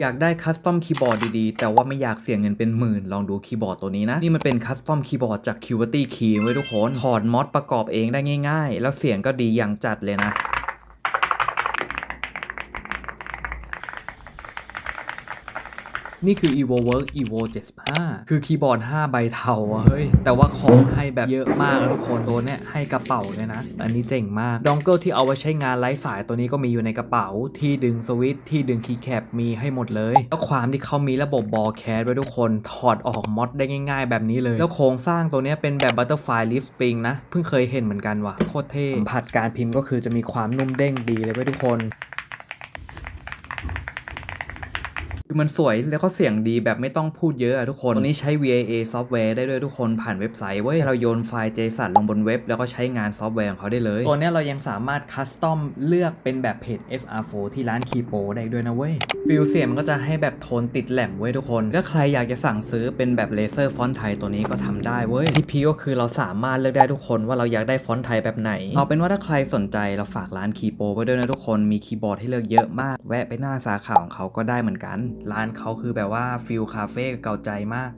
อยากได้คัสตอมคีย์บอร์ดดีๆ แต่ว่าไม่อยากเสียเงินเป็นหมื่น ลองดูคีย์บอร์ดตัวนี้นะ นี่มันเป็นคัสตอมคีย์บอร์ดจาก QWERTY Key ไว้ทุกคนถอดมอดประกอบเองได้ง่าย ๆ แล้วเสียงก็ดีอย่างจัดเลยนะ นี่คือ EvoWork Evo 75 คือคีย์บอร์ด 5 ใบเทาอะเฮ้ย แต่ว่าของให้แบบเยอะมากทุกคนตัวเนี้ยให้กระเป๋าเลยนะ อันนี้เจ๋งมากดองเกิลที่เอาไว้ใช้งานไร้สายตัวนี้ก็มีอยู่ในกระเป๋า ที่ดึงสวิตช์ที่ดึงคีย์แคปมีให้หมดเลย แล้วความที่เขามีระบบบอลแคสไว้ทุกคนถอดออกมอดได้ง่าย ๆ แบบนี้เลย แล้วโครงสร้างตัวเนี้ยเป็นแบบ Butterfly Lift Spring นะเพิ่งเคยเห็นเหมือนกันว่ะโคตรเท่สัมผัสการพิมพ์ก็คือจะมีความนุ่มเด้งดีเลยเว้ทุกคน คือมันสวยแล้วก็เสียงดีแบบไม่ต้องพูดเยอะอะทุกคนตัวนี้ใช้ VAA ซอฟต์แวร์ได้ด้วยทุกคนผ่านเว็บไซต์เว้ยเราโยนไฟล์ JSON ลงบนเว็บ แล้วก็ใช้งานซอฟต์แวร์ของเขาได้เลย ตัวนี้เรายังสามารถคัสตอมเลือกเป็นแบบเพจ FR4 ที่ร้านคีโปได้ด้วยนะเว้ยฟิลเสียงมันก็จะให้แบบโทนติดแหลมเว้ยทุกคนถ้าใครอยากจะสั่งซื้อเป็นแบบเลเซอร์ฟอนต์ไทยตัวนี้ก็ทำได้เว้ยที่พีก็คือเราสามารถเลือกได้ทุกคนว่าเราอยากได้ฟอนต์ไทยแบบไหนเอาเป็นว่าถ้าใครสนใจเราฝากร้านคีโปไว้ด้วยนะทุกคนมีคีย์บอร์ดให้เลือกเยอะมาก แวะไปหน้าสาขาของเขาก็ได้เหมือนกันร้านเขาคือแบบว่าฟิลคาเฟ่เก่าใจมาก